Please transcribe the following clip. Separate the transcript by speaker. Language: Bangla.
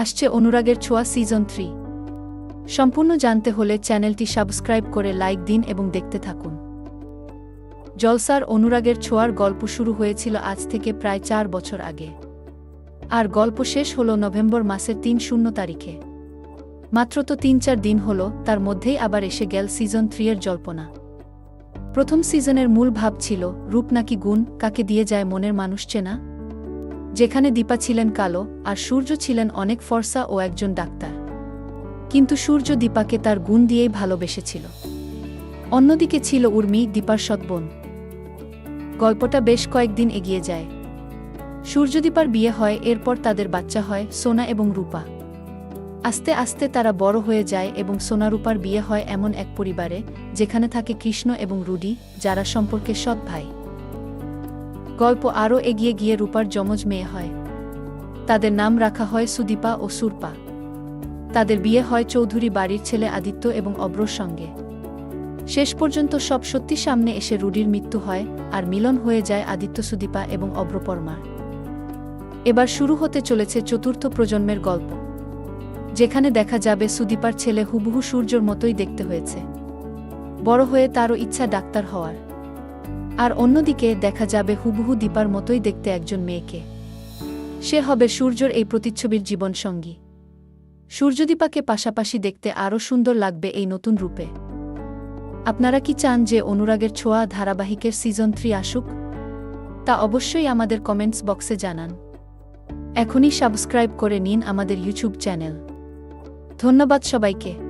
Speaker 1: আসছে অনুরাগের ছোঁয়া সিজন থ্রি সম্পূর্ণ জানতে হলে চ্যানেলটি সাবস্ক্রাইব করে লাইক দিন এবং দেখতে থাকুন। জলসার অনুরাগের ছোঁয়ার গল্প শুরু হয়েছিল আজ থেকে প্রায় চার বছর আগে। আর গল্প শেষ হল নভেম্বর মাসের তিন শূন্য তারিখে। মাত্র তো তিন চার দিন হল, তার মধ্যেই আবার এসে গেল সিজন থ্রি এর জল্পনা। প্রথম সিজনের মূল ভাব ছিল, রূপ নাকি গুণ, কাকে দিয়ে যায় মনের মানুষ চেনা? যেখানে দীপা ছিলেন কালো আর সূর্য ছিলেন অনেক ফর্সা ও একজন ডাক্তার। কিন্তু সূর্য দীপাকে তার গুণ দিয়েই ভালোবেসেছিল। অন্যদিকে ছিল উর্মি, দীপার সৎবোন গল্পটা বেশ কয়েকদিন এগিয়ে যায়। সূর্যদীপার বিয়ে হয়, এরপর তাদের বাচ্চা হয়, সোনা এবং রূপা। আস্তে আস্তে তারা বড় হয়ে যায় এবং সোনা রূপার বিয়ে হয় এমন এক পরিবারে, যেখানে থাকে কৃষ্ণ এবং রুডি, যারা সম্পর্কে সৎ ভাই। গল্প আরও এগিয়ে গিয়ে রূপার যমজ মেয়ে হয়। তাদের নাম রাখা হয় সুদীপা ও সুরপা। তাদের বিয়ে হয় চৌধুরী বাড়ির ছেলে আদিত্য এবং অব্রর সঙ্গে। শেষ পর্যন্ত সব সত্যি সামনে এসে রুডির মৃত্যু হয় আর মিলন হয়ে যায় আদিত্য, সুদীপা এবং অব্রপরমার। এবার শুরু হতে চলেছে চতুর্থ প্রজন্মের গল্প। যেখানে দেখা যাবে সুদীপার ছেলে হুবহু সূর্যর মতোই দেখতে হয়েছে। বড় হয়ে তারও ইচ্ছা ডাক্তার হওয়ার। আর অন্যদিকে দেখা যাবে হুবহু দীপার মতোই দেখতে একজন মেয়েকে। সে হবে সূর্যর এই প্রতিচ্ছবির জীবনসঙ্গী। সূর্যদীপাকে পাশাপাশি দেখতে আরও সুন্দর লাগবে এই নতুন রূপে। আপনারা কি চান যে অনুরাগের ছোঁয়া ধারাবাহিকের সিজন থ্রি আসুক? তা অবশ্যই আমাদের কমেন্টস বক্সে জানান। এখনই সাবস্ক্রাইব করে নিন আমাদের ইউটিউব চ্যানেল। ধন্যবাদ সবাইকে।